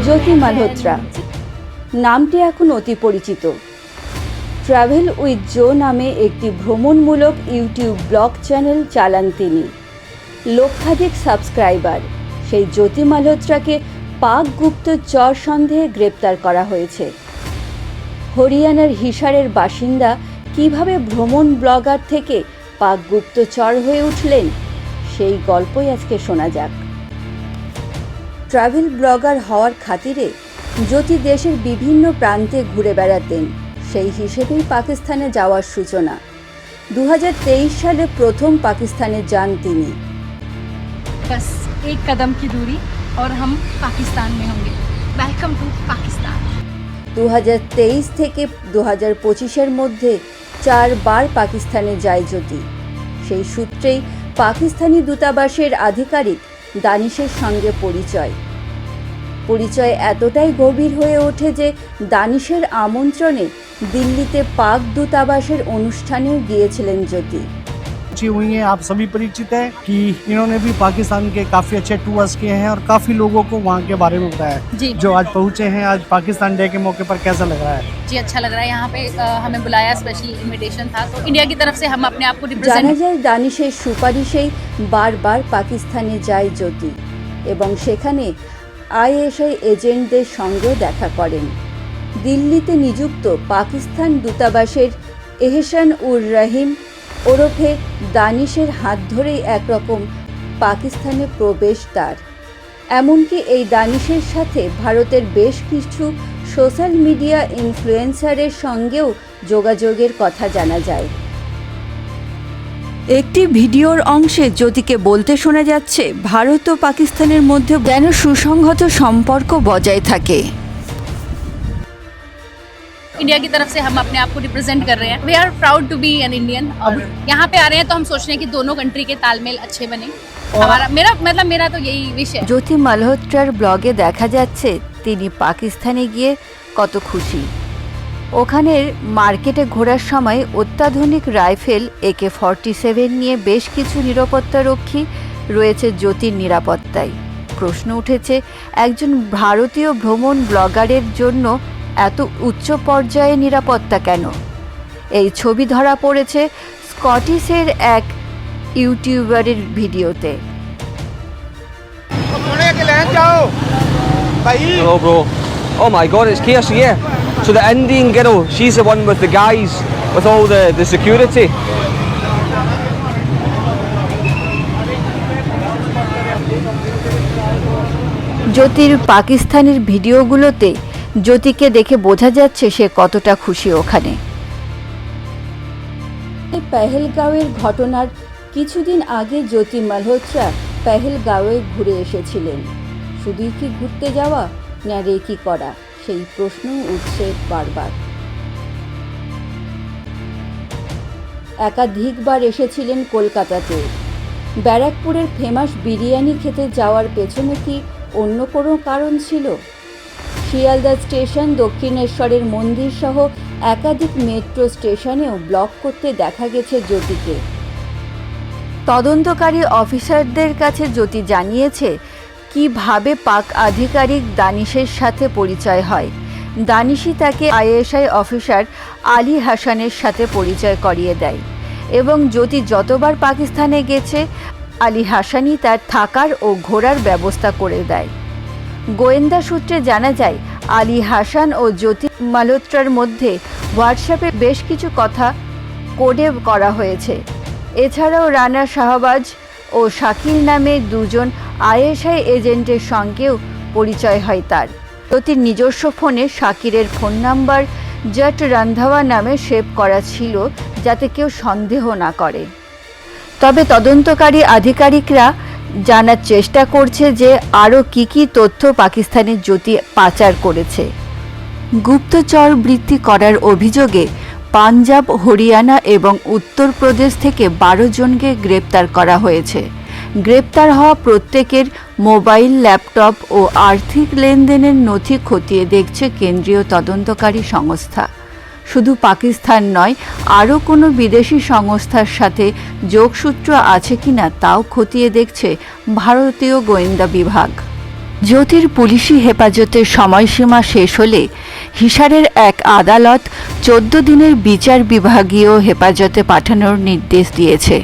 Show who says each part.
Speaker 1: জ্যোতি মালহোত্রা। নামটি এখন অতি পরিচিত। ট্রাভেল উইথ জো নামে একটি ভ্রমণমূলক ইউটিউব ব্লগ চ্যানেল চালান তিনি। লক্ষাধিক সাবস্ক্রাইবার। সেই জ্যোতি মালহোত্রাকে পাক গুপ্ত চর সন্দেহে গ্রেপ্তার করা হয়েছে। হরিয়ানার হিসারের বাসিন্দা কীভাবে ভ্রমণ ব্লগার থেকে পাক গুপ্তচর হয়ে উঠলেন, সেই গল্পই আজকে শোনা যাক। ট্রাভেল ব্লগার হওয়ার খাতিরে জ্যোতি দেশের বিভিন্ন প্রান্তে ঘুরে বেড়াতেন সেই হিসেবেই পাকিস্তানে যাওয়ার সূচনা দু সালে প্রথম পাকিস্তানে যান তিনি
Speaker 2: बस एक कदम की दूरी और हम पाकिस्तान में होंगे वेलकम टू पाकिस्तान
Speaker 1: দু থেকে দু হাজার পঁচিশের মধ্যে চারবার পাকিস্তানে যায় জ্যোতি সেই সূত্রেই পাকিস্তানি দূতাবাসের আধিকারিক দানিশের সঙ্গে পরিচয়। পরিচয় এতটাই গভীর হয়ে ওঠে যে দানিশের আমন্ত্রণে দিল্লিতে পাক দূতাবাসের অনুষ্ঠানেও গিয়েছিলেন জ্যোতি।
Speaker 3: पहुंची हुई हैं आप सभी परिचित हैं कि इन्होंने भी पाकिस्तान के काफ़ी अच्छे टूर्स किए हैं और काफ़ी लोगों को वहाँ के बारे में बताया है
Speaker 2: जी
Speaker 3: जो आज पहुंचे हैं आज पाकिस्तान डे के मौके पर कैसा लग रहा है
Speaker 2: जी अच्छा लग रहा है यहाँ पे अ, हमें बुलाया स्पेशल इनविटेशन था तो इंडिया की तरफ से हम अपने आप को
Speaker 1: জানা
Speaker 2: रिप्रेजेंट
Speaker 1: যায় দানিশের সুপারিশেই বারবার পাকিস্তানে যায় জ্যোতি এবং সেখানে আইএসআই এজেন্টদের সঙ্গেও দেখা করেন দিল্লিতে নিযুক্ত পাকিস্তান দূতাবাসের এহসান উর রহিম ওরফে দানিশের হাত ধরেই একরকম পাকিস্তানে প্রবেশ তার এমনকি এই দানিশের সাথে ভারতের বেশ কিছু সোশ্যাল মিডিয়া ইনফ্লুয়েন্সারের সঙ্গেও যোগাযোগের কথা জানা যায়। একটি ভিডিওর অংশে জ্যোতিকে বলতে শোনা যাচ্ছে, ভারত ও পাকিস্তানের মধ্যে যেন সুসংহত সম্পর্ক বজায় থাকে।
Speaker 2: इंडिया की तरफ से हम अपने आप को रिप्रेजेंट कर रहे हैं we are proud to be an Indian अब यहाँ पे आ रहे हैं तो हम सोच रहे हैं कि दोनों कंट्री के तालमेल अच्छे बने हमारा मेरा मतलब मेरा तो यही विश है
Speaker 1: জ্যোতি মালহোত্রার ব্লগে দেখা যাচ্ছে তিনি পাকিস্তানে গিয়ে কত খুশি ওখানের মার্কেটে ঘোরার সময় অত্যাধুনিক রাইফেল একে ফর্টি সেভেন নিয়ে বেশ কিছু নিরাপত্তারক্ষী রয়েছে জ্যোতির নিরাপত্তায় প্রশ্ন উঠেছে একজন ভারতীয় ভ্রমণ ব্লগারের জন্য এত উচ্চ পর্যায়ে নিরাপত্তা কেন এই ছবি ধরা পড়েছে স্কটিশের এক ইউটিউবারের ভিডিওতে
Speaker 4: Hello, bro. Oh my god, it's chaos here. So the Indian girl, she's the one with the guys with all the, the security.
Speaker 1: জ্যোতির পাকিস্তানের ভিডিওগুলোতে জ্যোতিকে দেখে বোঝা যাচ্ছে সে কতটা খুশি ওখানে। পেহেলগাঁওয়ের ঘটনার কিছুদিন আগে জ্যোতি মালহোত্রা পেহেলগাঁওয়ে ঘুরে এসেছিলেন। শুধুই কি ঘুরতে যাওয়া, না রেকি করা, সেই প্রশ্ন উঠছে বারবার। একাধিকবার এসেছিলেন কলকাতাতে। ব্যারাকপুরের ফেমাস বিরিয়ানি খেতে যাওয়ার পেছনে কি অন্য কোনো কারণ ছিল? শিয়ালদা স্টেশন, দক্ষিণেশ্বরের মন্দির সহ একাধিক মেট্রো স্টেশনেও ব্লক করতে দেখা গেছে জ্যোতিকে। তদন্তকারী অফিসারদের কাছে জ্যোতি জানিয়েছে, কীভাবে পাক আধিকারিক দানিশের সাথে পরিচয় হয়। দানিশই তাকে আইএসআই অফিসার আলী হাসানের সাথে পরিচয় করিয়ে দেয় এবং জ্যোতি যতবার পাকিস্তানে গেছে, আলী হাসানই তার থাকার ও ঘোরার ব্যবস্থা করে দেয়। গোয়েন্দা সূত্রে জানা যায়, আলী হাসান ও জ্যোতি মালহোত্রার মধ্যে হোয়াটসঅ্যাপে বেশ কিছু কথা কোডে করা হয়েছে। এছাড়াও রানা শাহবাজ ও শাকিল নামে দুজন আইএসআই এজেন্টের সঙ্গেও পরিচয় হয় তার। জ্যোতির নিজস্ব ফোনে শাকিরের ফোন নাম্বার, জট রান্ধাওয়া নামে সেভ করা ছিল যাতে কেউ সন্দেহ না করে। তবে তদন্তকারী আধিকারিকরা জানার চেষ্টা করছে যে আরও কী কী তথ্য পাকিস্তানের জ্যোতি পাচার করেছে। গুপ্তচর বৃত্তি করার অভিযোগে পাঞ্জাব, হরিয়ানা এবং উত্তরপ্রদেশ থেকে বারো জনকে গ্রেপ্তার করা হয়েছে। গ্রেপ্তার হওয়া প্রত্যেকের মোবাইল, ল্যাপটপ ও আর্থিক লেনদেনের নথি খতিয়ে দেখছে কেন্দ্রীয় তদন্তকারী সংস্থা। শুধু পাকিস্তান নয়, আরও কোনো বিদেশি সংস্থার সাথে যোগসূত্র আছে কিনা তাও খতিয়ে দেখছে ভারতীয় গোয়েন্দা বিভাগ। জ্যোতির পুলিশি হেফাজতের সময়সীমা শেষ হলে হিসারের এক আদালত চোদ্দ দিনের বিচার বিভাগীয় হেফাজতে পাঠানোর নির্দেশ দিয়েছে।